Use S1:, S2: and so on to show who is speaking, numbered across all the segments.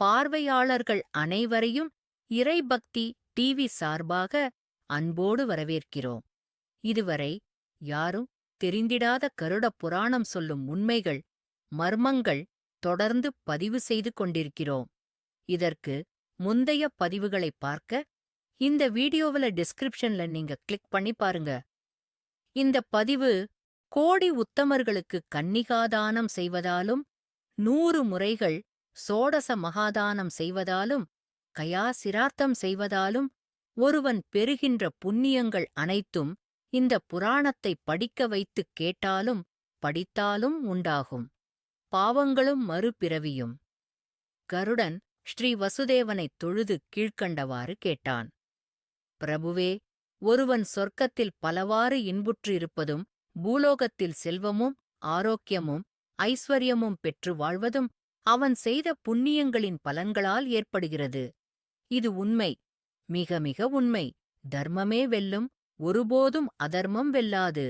S1: பார்வையாளர்கள் அனைவரையும் இறைபக்தி டிவி சார்பாக அன்போடு வரவேற்கிறோம். இதுவரை யாரும் தெரிந்திடாத கருட புராணம் சொல்லும் உண்மைகள் மர்மங்கள் தொடர்ந்து பதிவு செய்து கொண்டிருக்கிறோம். இதற்கு முந்தைய பதிவுகளை பார்க்க இந்த வீடியோவுல டிஸ்கிரிப்ஷன்ல நீங்க கிளிக் பண்ணி பாருங்க. இந்த பதிவு கோடி உத்தமர்களுக்கு கன்னிகாதானம் செய்வதாலும் நூறு முறைகள் சோடச மகாதானம் செய்வதாலும் கயா சிரார்த்தம் செய்வதாலும் ஒருவன் பெறுகின்ற புண்ணியங்கள் அனைத்தும் இந்த புராணத்தை படிக்க வைத்துக் கேட்டாலும் படித்தாலும் உண்டாகும். பாவங்களும் மறுபிறவியும். கருடன் ஸ்ரீ வசுதேவனைத் தொழுது கீழ்க்கண்டவாறு கேட்டான். பிரபுவே ஒருவன் சொர்க்கத்தில் பலவாறு இன்புற்றிருப்பதும் பூலோகத்தில் செல்வமும் ஆரோக்கியமும் ஐஸ்வர்யமும் பெற்று வாழ்வதும் அவன் செய்த புண்ணியங்களின் பலன்களால் ஏற்படுகிறது. இது உண்மை. மிக மிக உண்மை. தர்மமே வெல்லும் ஒருபோதும் அதர்மம் வெல்லாது.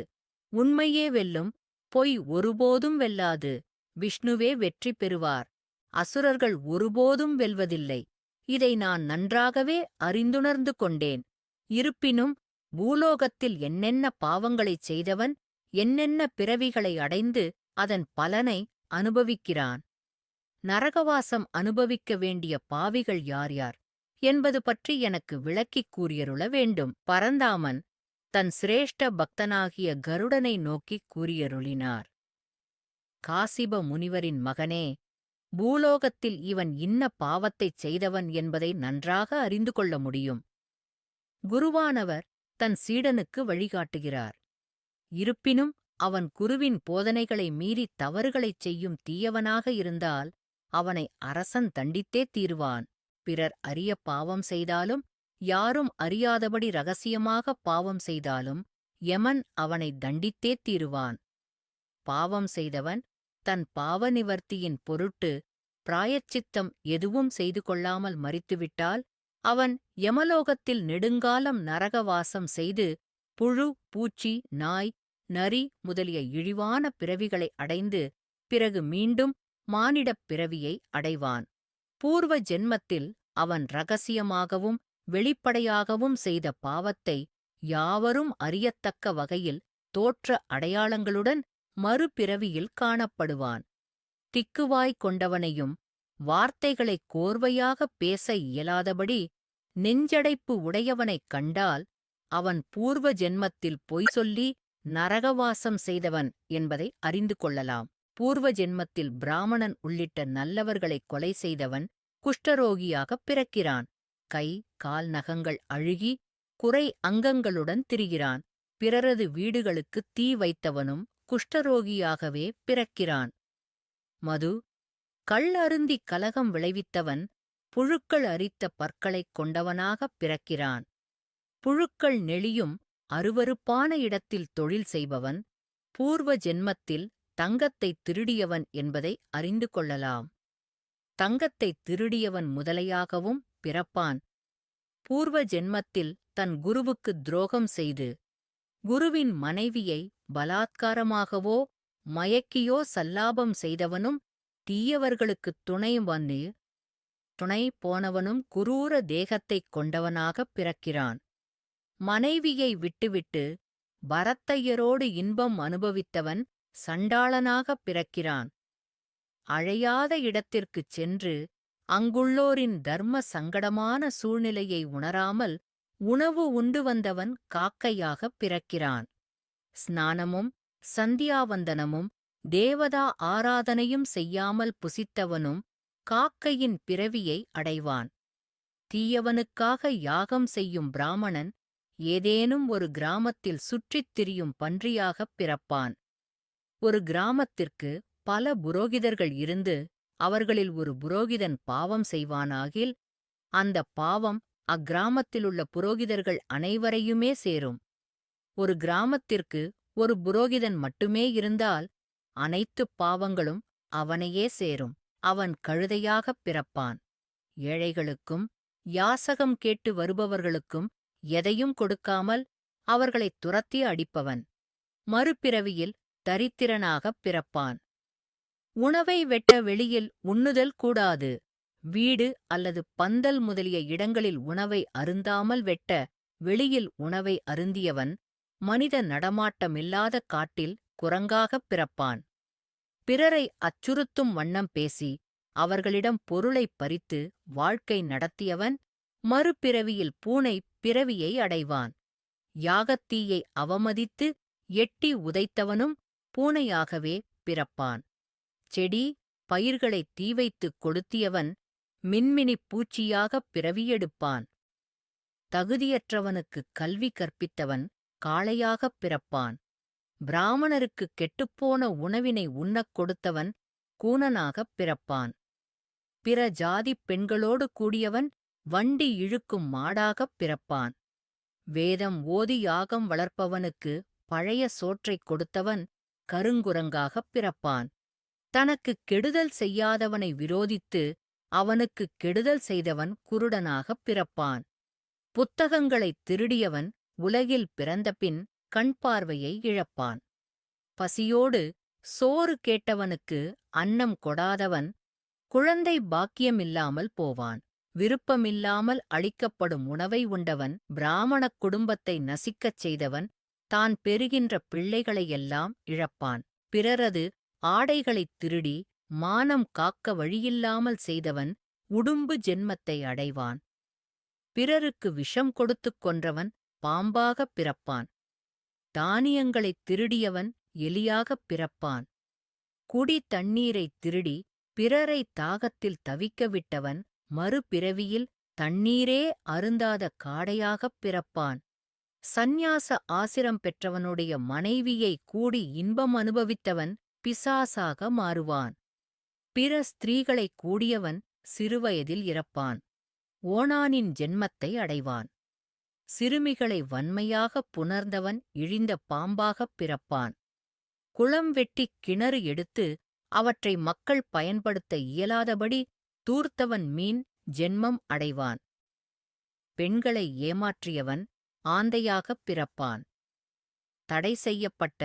S1: உண்மையே வெல்லும் பொய் ஒருபோதும் வெல்லாது. விஷ்ணுவே வெற்றி பெறுவார். அசுரர்கள் ஒருபோதும் வெல்வதில்லை. இதை நான் நன்றாகவே அறிந்துணர்ந்து கொண்டேன். இருப்பினும் பூலோகத்தில் என்னென்ன பாவங்களைச் செய்தவன் என்னென்ன பிறவிகளை அடைந்து அதன் பலனை அனுபவிக்கிறான். நரகவாசம் அனுபவிக்க வேண்டிய பாவிகள் யார் யார்? என்பது பற்றி எனக்கு விளக்கிக் கூறியருள வேண்டும். பரந்தாமன் தன் சிரேஷ்ட பக்தனாகிய கருடனை நோக்கிக் கூறியருளினார். காசிப முனிவரின் மகனே பூலோகத்தில் இவன் இன்ன பாவத்தைச் செய்தவன் என்பதை நன்றாக அறிந்து கொள்ள முடியும். குருவானவர் தன் சீடனுக்கு வழிகாட்டுகிறார். இருப்பினும் அவன் குருவின் போதனைகளை மீறி தவறுகளைச் செய்யும் தீயவனாக இருந்தால் அவனை அரசன் தண்டித்தே தீருவான். பிறர் அறிய பாவம் செய்தாலும் யாரும் அறியாதபடி ரகசியமாக பாவம் செய்தாலும் யமன் அவனை தண்டித்தே தீருவான். பாவம் செய்தவன் தன் பாவ நிவர்த்தியின் பொருட்டு பிராயச்சித்தம் எதுவும் செய்து கொள்ளாமல் மறித்துவிட்டால் அவன் யமலோகத்தில் நெடுங்காலம் நரகவாசம் செய்து புழு பூச்சி நாய் நரி முதலிய இழிவான பிறவிகளை அடைந்து பிறகு மீண்டும் மானிடப் பிறவியை அடைவான். பூர்வ ஜென்மத்தில் அவன் ரகசியமாகவும் வெளிப்படையாகவும் செய்த பாவத்தை யாவரும் அறியத்தக்க வகையில் தோற்ற அடையாளங்களுடன் மறுபிறவியில் காணப்படுவான். திக்குவாய் கொண்டவனையும் வார்த்தைகளைக் கோர்வையாகப் பேச இயலாதபடி நெஞ்சடைப்பு உடையவனைக் கண்டால் அவன் பூர்வ ஜென்மத்தில் பொய் சொல்லி நரகவாசம் செய்தவன் என்பதை அறிந்து கொள்ளலாம். பூர்வ ஜென்மத்தில் பிராமணன் உள்ளிட்ட நல்லவர்களைக் கொலை செய்தவன் குஷ்டரோகியாகப் பிறக்கிறான். கை கால் நகங்கள் அழுகி குறை அங்கங்களுடன் திரிகிறான். பிறரது வீடுகளுக்குத் தீ வைத்தவனும் குஷ்டரோகியாகவே பிறக்கிறான். மது கள் அருந்திக் கலகம் விளைவித்தவன் புழுக்கள் அரித்த பற்களைக் கொண்டவனாகப் பிறக்கிறான். புழுக்கள் நெளியும் அருவருப்பான இடத்தில் தொழில் செய்பவன் பூர்வ ஜென்மத்தில் தங்கத்தைத் திருடியவன் என்பதை அறிந்து கொள்ளலாம். தங்கத்தைத் திருடியவன் முதலையாகவும் பிறப்பான். பூர்வ ஜென்மத்தில் தன் குருவுக்கு துரோகம் செய்து குருவின் மனைவியை பலாத்காரமாகவோ மயக்கியோ சல்லாபம் செய்தவனும் தீயவர்களுக்குத் துணை வந்து துணை போனவனும் குரூர தேகத்தைக் கொண்டவனாகப் பிறக்கிறான். மனைவியை விட்டுவிட்டு பரத்தையரோடு இன்பம் அனுபவித்தவன் சண்டாளனாகப் பிறக்கிறான். அழையாத இடத்திற்குச் சென்று அங்குள்ளோரின் தர்ம சங்கடமான சூழ்நிலையை உணராமல் உணவு உண்டு வந்தவன் காக்கையாகப் பிறக்கிறான். ஸ்நானமும் சந்தியாவந்தனமும் தேவதா ஆராதனையும் செய்யாமல் புசித்தவனும் காக்கையின் பிறவியை அடைவான். தீயவனுக்காக யாகம் செய்யும் பிராமணன் ஏதேனும் ஒரு கிராமத்தில் சுற்றித் திரியும் பன்றியாகப் பிறப்பான். ஒரு கிராமத்திற்கு பல புரோகிதர்கள் இருந்து அவர்களில் ஒரு புரோகிதன் பாவம் செய்வானாகில் அந்த பாவம் அக்கிராமத்திலுள்ள புரோகிதர்கள் அனைவரையுமே சேரும். ஒரு கிராமத்திற்கு ஒரு புரோகிதன் மட்டுமே இருந்தால் அனைத்துப் பாவங்களும் அவனையே சேரும் அவன் கழுதையாகப் பிறப்பான். ஏழைகளுக்கும் யாசகம் கேட்டு வருபவர்களுக்கும் எதையும் கொடுக்காமல் அவர்களைத் துரத்தி அடிப்பவன். மறுபிறவியில் தரித்திரனாகப் பிறப்பான். உணவை வெட்ட வெளியில் உண்ணுதல் கூடாது. வீடு அல்லது பந்தல் முதலிய இடங்களில் உணவை அருந்தாமல் வெட்ட வெளியில் உணவை அருந்தியவன் மனித நடமாட்டமில்லாத காட்டில் குரங்காகப் பிறப்பான். பிறரை அச்சுறுத்தும் வண்ணம் பேசி அவர்களிடம் பொருளைப் பறித்து வாழ்க்கை நடத்தியவன் மறுபிறவியில் பூனை பிறவியை அடைவான். யாகத்தீயை அவமதித்து எட்டி உதைத்தவனும் பூனையாகவே பிறப்பான். செடி பயிர்களைத் தீவைத்துக் கொளுத்தியவன் மின்மினிப் பூச்சியாகப் பிறவியெடுப்பான். தகுதியற்றவனுக்குக் கல்வி கற்பித்தவன் காளையாகப் பிறப்பான். பிராமணருக்குக் கெட்டுப்போன உணவினை உண்ணக் கொடுத்தவன் கூனனாகப் பிறப்பான். பிற ஜாதிப் பெண்களோடு கூடியவன் வண்டி இழுக்கும் மாடாகப் பிறப்பான். வேதம் ஓதி யாகம் வளர்ப்பவனுக்கு பழைய சோற்றைக் கொடுத்தவன் கருங்குரங்காகப் பிறப்பான். தனக்குக் கெடுதல் செய்யாதவனை விரோதித்து அவனுக்குக் கெடுதல் செய்தவன் குருடனாகப் பிறப்பான். புத்தகங்களைத் திருடியவன் உலகில் பிறந்தபின் கண் பார்வையை இழப்பான். பசியோடு சோறு கேட்டவனுக்கு அன்னம் கொடாதவன் குழந்தை பாக்கியமில்லாமல் போவான். விருப்பமில்லாமல் அளிக்கப்படும் உணவை உண்டவன் பிராமணக் குடும்பத்தை நசிக்கச் செய்தவன் தான் பெறுகின்ற பிள்ளைகளையெல்லாம் இழப்பான். பிறரது ஆடைகளைத் திருடி மானம் காக்க வழியில்லாமல் செய்தவன் உடும்பு ஜென்மத்தை அடைவான். பிறருக்கு விஷம் கொடுத்துக் கொன்றவன் பாம்பாகப் பிறப்பான். தானியங்களைத் திருடியவன் எலியாகப் பிறப்பான். குடி தண்ணீரைத் திருடி பிறரை தாகத்தில் தவிக்க விட்டவன் மறுபிறவியில் தண்ணீரே அருந்தாத காடையாகப் பிறப்பான். சந்நியாச ஆசிரம் பெற்றவனுடைய மனைவியை கூடி இன்பம் அனுபவித்தவன் பிசாசாக மாறுவான். பிற ஸ்திரீகளைக் கூடியவன் சிறுவயதில் இறப்பான். ஓணானின் ஜென்மத்தை அடைவான். சிறுமிகளை வன்மையாகப் புணர்ந்தவன் இழிந்த பாம்பாகப் பிறப்பான். குளம் வெட்டிக் கிணறு எடுத்து அவற்றை மக்கள் பயன்படுத்த இயலாதபடி தூர்த்தவன் மீன் ஜென்மம் அடைவான். பெண்களை ஏமாற்றியவன் ஆந்தையாகப் பிறப்பான். தடை செய்யப்பட்ட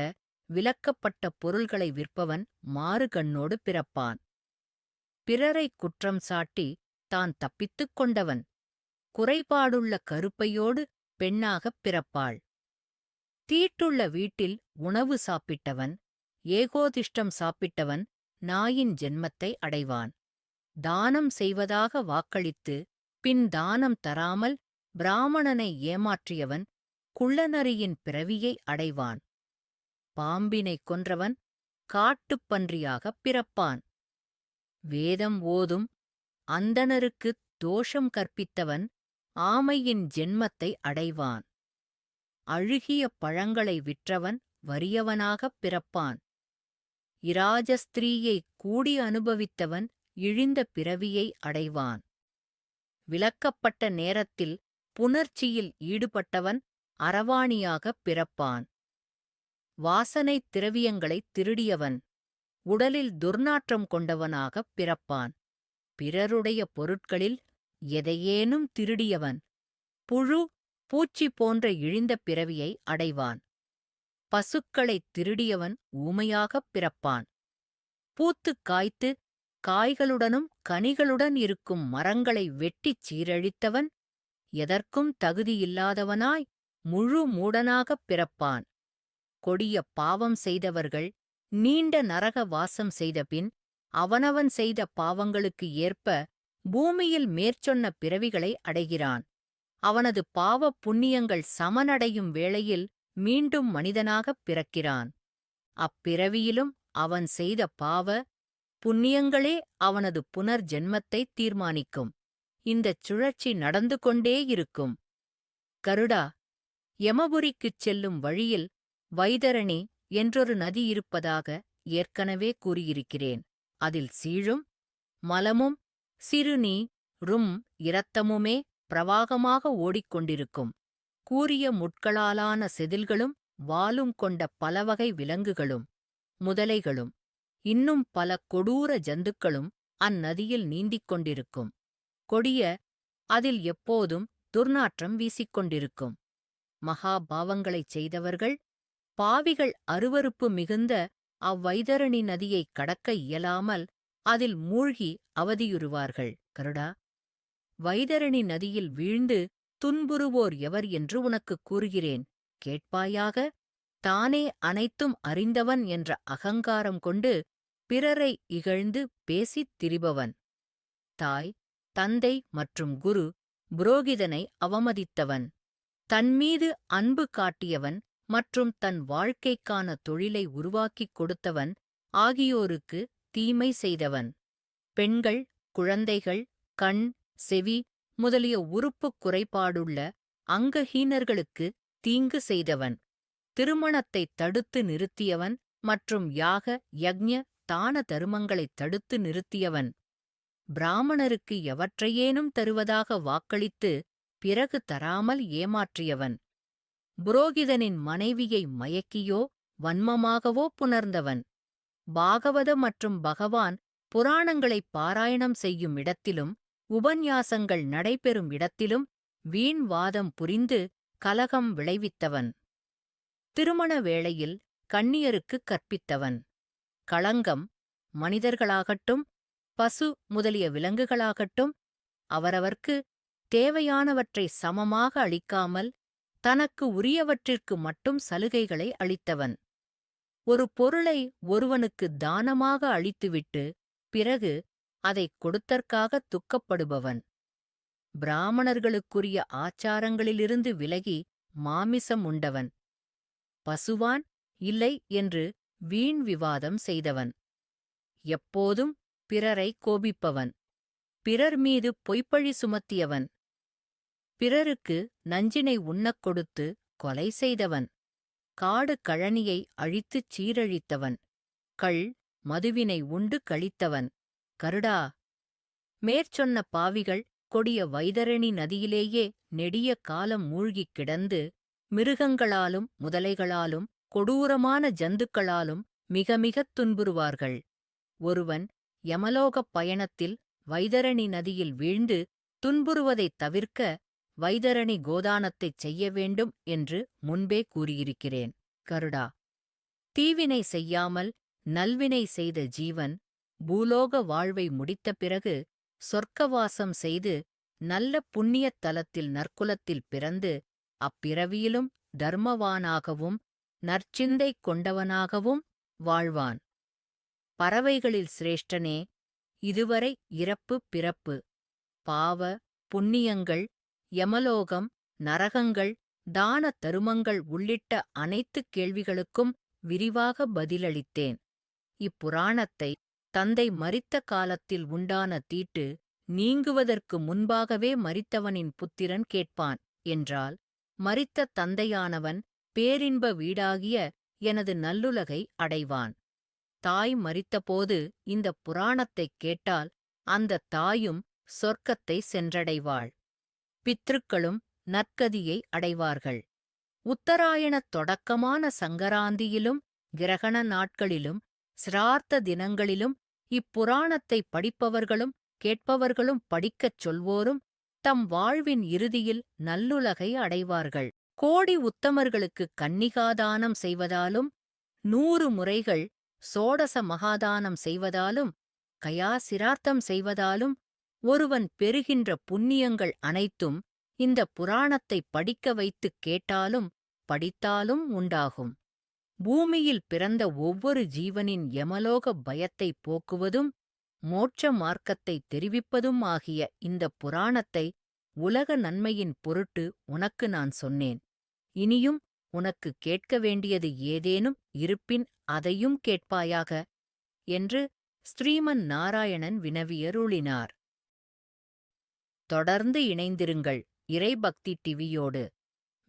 S1: விலக்கப்பட்ட பொருள்களை விற்பவன் மாறுகண்ணோடு பிறப்பான். பிறரைக் குற்றம் சாட்டி தான் தப்பித்துக் கொண்டவன். குறைபாடுள்ள கருப்பையோடு பெண்ணாகப் பிறப்பாள். தீட்டுள்ள வீட்டில் உணவு சாப்பிட்டவன் ஏகோதிஷ்டம் சாப்பிட்டவன் நாயின் ஜென்மத்தை அடைவான். தானம் செய்வதாக வாக்களித்து பின் தானம் தராமல் பிராமணனை ஏமாற்றியவன் குள்ளநரியின் பிறவியை அடைவான். பாம்பினைக் கொன்றவன் காட்டுப்பன்றியாகப் பிறப்பான். வேதம் ஓதும் அந்தணருக்குத் தோஷம் கற்பித்தவன் ஆமையின் ஜென்மத்தை அடைவான். அழுகிய பழங்களை விற்றவன் வறியவனாகப் பிறப்பான். இராஜஸ்திரீயைக் கூடி அனுபவித்தவன் இழிந்த பிறவியை அடைவான். விளக்கப்பட்ட நேரத்தில் புணர்ச்சியில் ஈடுபட்டவன் அரவாணியாகப் பிறப்பான். வாசனைத் திரவியங்களைத் திருடியவன் உடலில் துர்நாற்றம் கொண்டவனாகப் பிறப்பான். பிறருடைய பொருட்களில் எதையேனும் திருடியவன் புழு பூச்சி போன்ற இழிந்த பிறவியை அடைவான். பசுக்களைத் திருடியவன் ஊமையாகப் பிறப்பான். பூத்துக் காய்த்து காய்களுடனும் கனிகளுடன் இருக்கும் மரங்களை வெட்டிச் சீரழித்தவன் எதற்கும் தகுதியில்லாதவனாய் முழு மூடனாகப் பிறப்பான். கொடிய பாவம் செய்தவர்கள் நீண்ட நரக வாசம் செய்தபின் அவனவன் செய்த பாவங்களுக்கு ஏற்ப பூமியில் மேற்சொன்ன பிறவிகளை அடைகிறான். அவனது பாவப் புண்ணியங்கள் சமனடையும் வேளையில் மீண்டும் மனிதனாகப் பிறக்கிறான். அப்பிறவியிலும் அவன் செய்த பாவ புண்ணியங்களே அவனது புனர்ஜென்மத்தை தீர்மானிக்கும். இந்தச் சுழற்சி நடந்து கொண்டே இருக்கும். கருடா யமபுரிக்குச் செல்லும் வழியில் வைதரணி என்றொரு நதி இருப்பதாக ஏற்கனவே கூறியிருக்கிறேன். அதில் சீழும் மலமும் சிறுநீ ரும் இரத்தமுமே பிரவாகமாக ஓடிக்கொண்டிருக்கும். கூரிய முட்களாலான செதில்களும் வாலும் கொண்ட பலவகை விலங்குகளும் முதலைகளும் இன்னும் பல கொடூர ஜந்துக்களும் அந்நதியில் நீந்திக் கொண்டிருக்கும் கொடிய அதில் எப்போதும் துர்நாற்றம் வீசிக்கொண்டிருக்கும். மகா பாவங்களைச் செய்தவர்கள் பாவிகள் அருவருப்பு மிகுந்த அவ்வைதரணி நதியைக் கடக்க இயலாமல் அதில் மூழ்கி அவதியுறுவார்கள். கருடா வைதரணி நதியில் வீழ்ந்து துன்புறுவோர் எவர் என்று உனக்குக் கூறுகிறேன். கேட்பாயாக தானே அனைத்தும் அறிந்தவன் என்ற அகங்காரம் கொண்டு பிறரை இகழ்ந்து பேசித் திரிபவன். தாய் தந்தை மற்றும் குரு புரோகிதனை அவமதித்தவன். தன்மீது அன்பு காட்டியவன் மற்றும் தன் வாழ்க்கைக்கான தொழிலை உருவாக்கிக் கொடுத்தவன் ஆகியோருக்கு தீமை செய்தவன். பெண்கள் குழந்தைகள் கண் செவி முதலிய உறுப்புக் குறைபாடுள்ள அங்கஹீனர்களுக்கு தீங்கு செய்தவன். திருமணத்தைத் தடுத்து நிறுத்தியவன் மற்றும் யாக யக்ஞ தான தருமங்களைத் தடுத்து நிறுத்தியவன். பிராமணருக்கு எவற்றையேனும் தருவதாக வாக்களித்து பிறகு தராமல் ஏமாற்றியவன். புரோகிதனின் மனைவியை மயக்கியோ வன்மமாகவோ புணர்ந்தவன். பாகவத மற்றும் பகவான் புராணங்களைப் பாராயணம் செய்யும் இடத்திலும் உபன்யாசங்கள் நடைபெறும் இடத்திலும் வீண் வாதம் புரிந்து கலகம் விளைவித்தவன். திருமண வேளையில் கண்ணியருக்குக் கற்பித்தவன். களங்கம் மனிதர்களாகட்டும் பசு முதலிய விலங்குகளாகட்டும் அவரவர்க்கு தேவையானவற்றை சமமாக அளிக்காமல் தனக்கு உரியவற்றிற்கு மட்டும் சலுகைகளை அளித்தவன். ஒரு பொருளை ஒருவனுக்கு தானமாக அளித்துவிட்டு பிறகு அதைக் கொடுத்தற்காக துக்கப்படுபவன். பிராமணர்களுக்குரிய ஆச்சாரங்களிலிருந்து விலகி மாமிசம் உண்டவன். பசுவான் இல்லை என்று வீண் விவாதம் செய்தவன். எப்போதும் பிறரை கோபிப்பவன். பிறர் மீது பொய்ப்பழி சுமத்தியவன். பிறருக்கு நஞ்சினை உண்ணக் கொடுத்து கொலை செய்தவன். காடு கழனியை அழித்துச் சீரழித்தவன். கள் மதுவினை உண்டு கழித்தவன். கருடா! மேற்சொன்ன பாவிகள் கொடிய வைதரணி நதியிலேயே நெடிய காலம் மூழ்கிக் கிடந்து மிருகங்களாலும் முதலைகளாலும் கொடூரமான ஜந்துக்களாலும் மிக மிகத் துன்புறுவார்கள். ஒருவன் யமலோகப் பயணத்தில் வைதரணி நதியில் வீழ்ந்து துன்புறுவதைத் தவிர்க்க வைதரணி கோதானத்தைச் செய்ய வேண்டும் என்று முன்பே கூறியிருக்கிறேன். கருடா! தீவினை செய்யாமல் நல்வினை செய்த ஜீவன் பூலோக வாழ்வை முடித்த பிறகு சொர்க்கவாசம் செய்து நல்ல புண்ணியத் தலத்தில் நற்குலத்தில் பிறந்து அப்பிறவியிலும் தர்மவானாகவும் நற்சிந்தை கொண்டவனாகவும் வாழ்வான். பறவைகளில் சிரேஷ்டனே இதுவரை இறப்பு பிறப்பு பாவ புண்ணியங்கள் யமலோகம் நரகங்கள் தான தருமங்கள் உள்ளிட்ட அனைத்து கேள்விகளுக்கும் விரிவாக பதிலளித்தேன். இப்புராணத்தை தந்தை மரித்த காலத்தில் உண்டான தீட்டு நீங்குவதற்கு முன்பாகவே மரித்தவனின் புத்திரன் கேட்பான் என்றால் மரித்த தந்தையானவன் பேரின்ப வீடாகிய எனது நல்லுலகை அடைவான். தாய் மறித்தபோது இந்த புராணத்தைக் கேட்டால் அந்த தாயும் சொர்க்கத்தை சென்றடைவாள். பித்ருக்களும் நற்கதியை அடைவார்கள். உத்தராயணத் தொடக்கமான சங்கராந்தியிலும் கிரகண நாட்களிலும் சிரார்த்த தினங்களிலும் இப்புராணத்தை படிப்பவர்களும் கேட்பவர்களும் படிக்கச் சொல்வோரும் தம் வாழ்வின் இறுதியில் நல்லுலகை அடைவார்கள். கோடி உத்தமர்களுக்கு கன்னிகாதானம் செய்வதாலும் நூறு முறைகள் சோடச மகாதானம் செய்வதாலும் கயாசிரார்த்தம் செய்வதாலும் ஒருவன் பெறுகின்ற புண்ணியங்கள் அனைத்தும் இந்த புராணத்தை படிக்க வைத்துக் கேட்டாலும் படித்தாலும் உண்டாகும். பூமியில் பிறந்த ஒவ்வொரு ஜீவனின் யமலோக பயத்தை போக்குவதும் மோட்ச மார்க்கத்தை தெரிவிப்பதும் ஆகிய இந்த புராணத்தை உலக நன்மையின் பொருட்டு உனக்கு நான் சொன்னேன். இனியும் உனக்கு கேட்க வேண்டியது ஏதேனும் இருப்பின் அதையும் கேட்பாயாக? என்று ஸ்ரீமன் நாராயணன் வினவியருளினார். தொடர்ந்து இணைந்திருங்கள் இறைபக்தி டிவியோடு.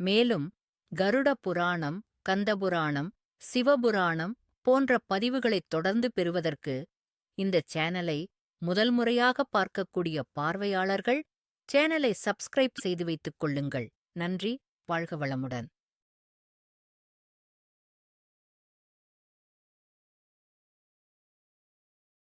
S1: மேலும் கருட புராணம் கந்தபுராணம் சிவபுராணம் போன்ற பதிவுகளைத் தொடர்ந்து பெறுவதற்கு இந்த சேனலை முதல் முறையாக பார்க்கக்கூடிய பார்வையாளர்கள் சேனலை சப்ஸ்கிரைப் செய்து வைத்துக் கொள்ளுங்கள். நன்றி வாழ்க வளமுடன்.